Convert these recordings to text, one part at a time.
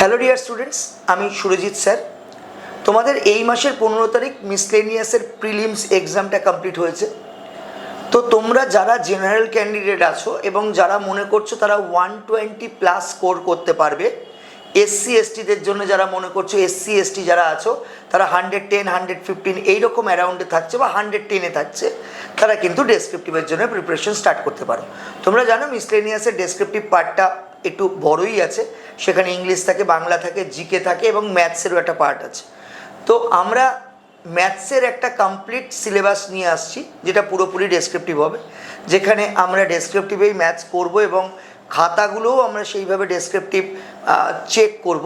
Hello dear students আমি Surajit sir. তোমাদের এই মাসের পনেরো তারিখ মিসলেনিয়াসের প্রিলিমস এক্সামটা কমপ্লিট হয়েছে। তো তোমরা যারা জেনারেল ক্যান্ডিডেট আছো এবং যারা মনে করছ তারা ওয়ান টোয়েন্টি প্লাস স্কোর করতে পারবে এসসি এসটিদের জন্য যারা মনে করছ এসসি এসটি যারা আছো, তারা হান্ড্রেড টেন হান্ড্রেড ফিফটিন এইরকম অ্যারাউন্ডে থাকছে বা হান্ড্রেড টেনে থাকছে, তারা কিন্তু ডেসক্রিপটিভের জন্য প্রিপারেশন স্টার্ট করতে পারো। তোমরা জানো মিসলেনিয়াসের ডেসক্রিপটিভ পার্টটা একটু বড়ই আছে। সেখানে ইংলিশ থাকে, বাংলা থাকে, জিকে থাকে এবং ম্যাথসেরও একটা পার্ট আছে। তো আমরা ম্যাথসের একটা কমপ্লিট সিলেবাস নিয়ে আসছি, যেটা পুরোপুরি ডেসক্রিপটিভ হবে, যেখানে আমরা ডেসক্রিপটিভেই ম্যাথস করব এবং খাতাগুলোও আমরা সেইভাবে ডেসক্রিপটিভ চেক করব।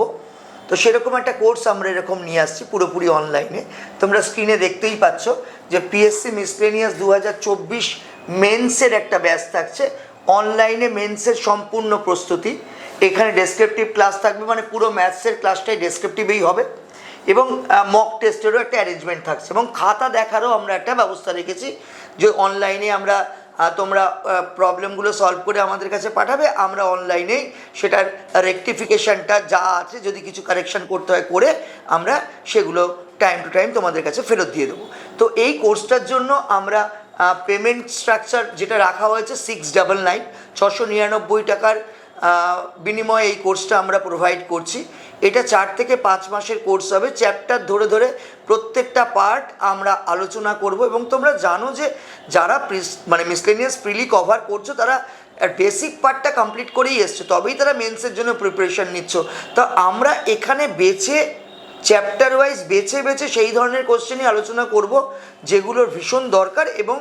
তো সেরকম একটা কোর্স আমরা এরকম নিয়ে আসছি পুরোপুরি অনলাইনে তোমরা স্ক্রিনে দেখতেই পাচ্ছ যে পিএসসি মিসলেনিয়াস দু হাজার চব্বিশ মেন্সের একটা ব্যাচ থাকছে। অনলাইনে মেন্সের সম্পূর্ণ প্রস্তুতি। এখানে ডেসক্রিপটিভ ক্লাস থাকবে মানে পুরো ম্যাথসের ক্লাসটাই ডেসক্রিপটিভেই হবে। এবং মক টেস্টেরও একটা অ্যারেঞ্জমেন্ট থাকছে। এবং খাতা দেখারও আমরা একটা ব্যবস্থা রেখেছি যে অনলাইনে আমরা তোমরা প্রবলেমগুলো সলভ করে আমাদের কাছে পাঠাবে, আমরা অনলাইনেই সেটার রেকটিফিকেশানটা যা আছে, যদি কিছু কারেকশন করতে হয় করে, আমরা সেগুলো টাইম টু টাইম তোমাদের কাছে ফেরত দিয়ে দেবো। তো এই কোর্সটার জন্য আমরা পেমেন্ট স্ট্রাকচার যেটা রাখা হয়েছে সিক্স ডাবল নাইন ছশো নিরানব্বই টাকার বিনিময়ে এই কোর্সটা আমরা প্রোভাইড করছি। এটা চার থেকে পাঁচ মাসের কোর্স হবে। চ্যাপ্টার ধরে ধরে প্রত্যেকটা পার্ট আমরা আলোচনা করব এবং তোমরা জানো যে যারা মানে মিসলেনিয়াস প্রিলি কভার করছ, তারা বেসিক পার্টটা কমপ্লিট করেই এসছে। তবেই তারা মেন্সের জন্য প্রিপারেশন নিচ্ছ। তো আমরা এখানে বেছে চ্যাপ্টার ওয়াইজ বেছে বেছে সেই ধরনের কোশ্চেনই আলোচনা করব, যেগুলোর ভীষণ দরকার এবং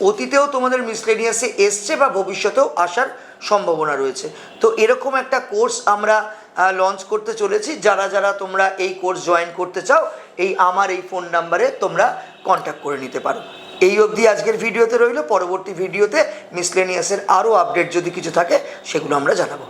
অতীতেও তোমাদের মিসলেনিয়াসে এসছে বা ভবিষ্যতেও আসার সম্ভাবনা রয়েছে। তো এরকম একটা কোর্স আমরা লঞ্চ করতে চলেছি। যারা যারা তোমরা এই কোর্স জয়েন করতে চাও, এই আমার এই ফোন নাম্বারে তোমরা কন্ট্যাক্ট করে নিতে পারো। এই অবধি আজকের ভিডিওতে রইল। পরবর্তী ভিডিওতে মিসলেনিয়াসের আরও আপডেট যদি কিছু থাকে, সেগুলো আমরা জানাব।